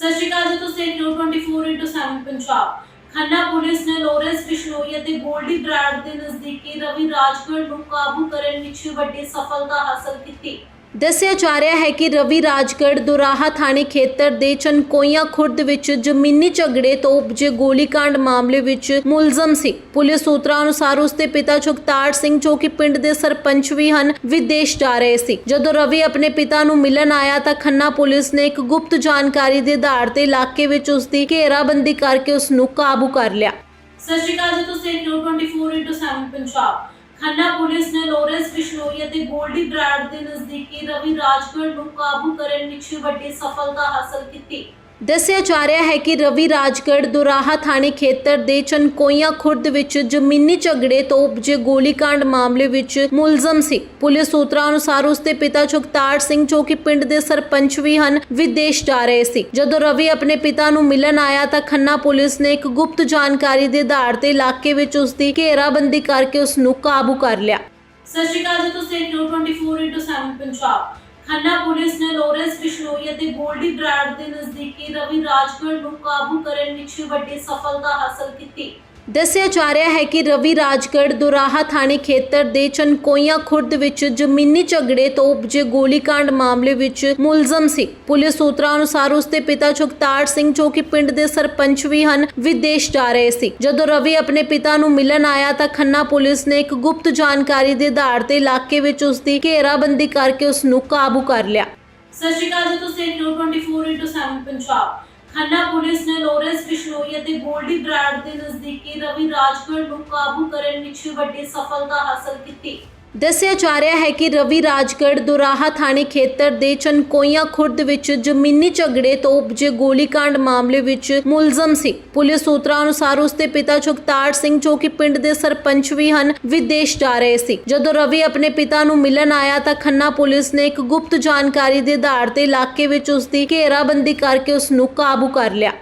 ਸਤਿ ਸ਼੍ਰੀ ਅਕਾਲ ਜੀ, ਤੁਸੀਂ ਦੇਖ ਰਹੇ ਹੋ 24/7 ਪੰਜਾਬ। ਖੰਨਾ ਪੁਲਿਸ ਨੇ ਲੋਰੈਂਸ ਬਿਸ਼ਨੋਈ ਅਤੇ ਗੋਲਡੀ ਬ੍ਰਾਡ ਦੇ ਨਜ਼ਦੀਕੀ ਰਵੀ ਰਾਜਗੜ੍ਹ ਨੂੰ ਕਾਬੂ ਕਰਨ ਵਿੱਚ ਵੱਡੀ ਸਫਲਤਾ ਹਾਸਲ ਕੀਤੀ। ਦੱਸਿਆ ਜਾ ਰਿਹਾ ਹੈ ਕਿ ਰਵੀ ਰਾਜਗੜ੍ਹ ਦੁਰਾਹਾ ਥਾਣੇ ਖੇਤਰ ਦੇ ਚਨਕੋਈਆਂ ਖੁਰਦ ਵਿੱਚ ਜ਼ਮੀਨੀ ਝਗੜੇ ਤੋਂ ਉਪਜੇ ਗੋਲੀकांड ਮਾਮਲੇ ਵਿੱਚ ਮੁਲਜ਼ਮ ਸੀ। ਪੁਲਿਸ ਸੂਤਰਾਂ ਅਨੁਸਾਰ ਉਸ ਦੇ ਪਿਤਾ ਜਗਤਾਰ ਸਿੰਘ, ਜੋ ਕਿ ਪਿੰਡ ਦੇ ਸਰਪੰਚ ਵੀ ਹਨ, ਵਿਦੇਸ਼ ਜਾ ਰਹੇ ਸੀ। ਜਦੋਂ ਰਵੀ ਆਪਣੇ ਪਿਤਾ ਨੂੰ ਮਿਲਣ ਆਇਆ ਤਾਂ ਖੰਨਾ ਪੁਲਿਸ ਨੇ ਇੱਕ ਗੁਪਤ ਜਾਣਕਾਰੀ ਦੇ ਆਧਾਰ ਤੇ ਇਲਾਕੇ ਵਿੱਚ ਉਸ ਦੀ ਘੇਰਾਬੰਦੀ ਕਰਕੇ ਉਸ ਨੂੰ ਕਾਬੂ ਕਰ ਲਿਆ। ਸਤਿ ਸ਼੍ਰੀ ਅਕਾਲ ਜੀ, ਤੁਸੀਂ ਦੇਖ ਰਹੇ ਹੋ 24/7 ਪੰਜਾਬ। ਖੰਨਾ ਪੁਲਿਸ ਨੇ ਲੋਰੈਂਸ ਬਿਸ਼ਨੋਈ ਅਤੇ ਗੋਲਡੀ ਬ੍ਰਾਡ ਦੇ ਨਜ਼ਦੀਕੀ ਰਵੀ ਰਾਜਗੜ੍ਹ ਨੂੰ ਕਾਬੂ ਕਰਨ ਵਿੱਚ ਵੱਡੀ ਸਫਲਤਾ ਹਾਸਲ ਕੀਤੀ। ਦੱਸਿਆ ਜਾ ਰਿਹਾ ਹੈ ਕਿ ਰਵੀ ਰਾਜਗੜ੍ਹ ਦੁਰਾਹਾ ਥਾਣੇ ਖੇਤਰ ਦੇ ਚਨਕੋਈਆਂ ਖੁਰਦ ਵਿੱਚ ਜ਼ਮੀਨੀ ਝਗੜੇ ਤੋਂ ਉਪਜੇ ਗੋਲੀकांड ਮਾਮਲੇ ਵਿੱਚ ਮੁਲਜ਼ਮ ਸੀ। ਪੁਲਿਸ ਸੂਤਰਾਂ ਅਨੁਸਾਰ ਉਸਦੇ ਪਿਤਾ ਜਗਤਾਰ ਸਿੰਘ ਜੋ ਕਿ ਪਿੰਡ ਦੇ ਸਰਪੰਚ ਵੀ ਹਨ, ਵਿਦੇਸ਼ ਜਾ ਰਹੇ ਸੀ। ਜਦੋਂ ਰਵੀ ਆਪਣੇ ਪਿਤਾ ਨੂੰ ਮਿਲਣ ਆਇਆ ਤਾਂ ਖੰਨਾ ਪੁਲਿਸ ਨੇ ਇੱਕ ਗੁਪਤ ਜਾਣਕਾਰੀ ਦੇ ਆਧਾਰ ਤੇ ਇਲਾਕੇ ਵਿੱਚ ਉਸ ਦੀ ਘੇਰਾਬੰਦੀ ਕਰਕੇ ਉਸ ਨੂੰ ਕਾਬੂ ਕਰ ਲਿਆ। ਸਤਿ ਸ਼੍ਰੀ ਅਕਾਲ ਜੀ, ਤੁਸੀਂ 24/7 ਪੰਜਾਬ। ਖੰਨਾ ਪੁਲਿਸ ਨੇ ਲੋਰੈਂਸ ਬਿਸ਼ਨੋਈ ਅਤੇ ਗੋਲਡੀ ਬਰਾਡ ਦੇ ਨਜ਼ਦੀਕੀ ਰਵੀ ਰਾਜਗੜ੍ਹ ਨੂੰ ਕਾਬੂ ਕਰਨ ਵਿੱਚ ਵੱਡੀ ਸਫਲਤਾ ਹਾਸਲ ਕੀਤੀ। ਦੱਸਿਆ ਜਾ ਰਿਹਾ ਹੈ ਕਿ ਰਵੀ ਰਾਜਗੜ੍ਹ ਦੁਰਾਹਾ ਥਾਣੇ ਖੇਤਰ ਦੇ ਚਨਕੋਈਆਂ ਖੁਰਦ ਵਿੱਚ ਜ਼ਮੀਨੀ ਝਗੜੇ ਤੋਂ ਉਪਜੇ ਗੋਲੀकांड ਮਾਮਲੇ ਵਿੱਚ ਮੁਲਜ਼ਮ ਸੀ। ਪੁਲਿਸ ਸੂਤਰਾਂ ਅਨੁਸਾਰ ਉਸ ਦੇ ਪਿਤਾ ਜਗਤਾਰ ਸਿੰਘ ਜੋ ਕਿ ਪਿੰਡ ਦੇ ਸਰਪੰਚ ਵੀ ਹਨ, ਵਿਦੇਸ਼ ਜਾ ਰਹੇ ਸੀ। ਜਦੋਂ ਰਵੀ ਆਪਣੇ ਪਿਤਾ ਨੂੰ ਮਿਲਣ ਆਇਆ ਤਾਂ ਖੰਨਾ ਪੁਲਿਸ ਨੇ ਇੱਕ ਗੁਪਤ ਜਾਣਕਾਰੀ ਦੇ ਆਧਾਰ ਤੇ ਇਲਾਕੇ ਵਿੱਚ ਉਸ ਦੀ ਘੇਰਾਬੰਦੀ ਕਰਕੇ ਉਸ ਨੂੰ ਕਾਬੂ ਕਰ ਲਿਆ। ਸਤਿ ਸ਼੍ਰੀ ਅਕਾਲ ਜੀ, ਤੁਸੀਂ 24 ਪੰਜਾਬ। ਖੰਨਾ ਪੁਲਿਸ ਨੇ ਲੋਰੈਂਸ ਬਿਸ਼ਨੋਈ ਅਤੇ ਗੋਲਡੀ ਬ੍ਰਾਂਡ ਦੇ ਨਜ਼ਦੀਕੀ ਰਵੀ ਰਾਜਗੜ੍ਹ ਨੂੰ ਕਾਬੂ ਕਰਨ ਵਿੱਚ ਵੱਡੀ ਸਫਲਤਾ ਹਾਸਲ ਕੀਤੀ। ਦੱਸਿਆ ਜਾ ਰਿਹਾ ਹੈ ਕਿ ਰਵੀ ਰਾਜਗੜ੍ਹ ਦੁਰਾਹਾ ਥਾਣੇ ਖੇਤਰ ਦੇ ਚਨਕੋਈਆਂ ਖੁਰਦ ਵਿੱਚ ਜ਼ਮੀਨੀ ਝਗੜੇ ਤੋਂ ਉਪਜੇ ਗੋਲੀकांड ਮਾਮਲੇ ਵਿੱਚ ਮੁਲਜ਼ਮ ਸੀ। ਪੁਲਿਸ ਸੂਤਰਾਂ ਅਨੁਸਾਰ ਉਸ ਦੇ ਪਿਤਾ ਜਗਤਾਰ ਸਿੰਘ ਜੋ ਕਿ ਪਿੰਡ ਦੇ ਸਰਪੰਚ ਵੀ ਹਨ, ਵਿਦੇਸ਼ ਜਾ ਰਹੇ ਸੀ। ਜਦੋਂ ਰਵੀ ਆਪਣੇ ਪਿਤਾ ਨੂੰ ਮਿਲਣ ਆਇਆ ਤਾਂ ਖੰਨਾ ਪੁਲਿਸ ਨੇ ਇੱਕ ਗੁਪਤ ਜਾਣਕਾਰੀ ਦੇ ਆਧਾਰ ਤੇ ਇਲਾਕੇ ਵਿੱਚ ਉਸ ਦੀ ਘੇਰਾਬੰਦੀ ਕਰਕੇ ਉਸ ਨੂੰ ਕਾਬੂ ਕਰ ਲਿਆ।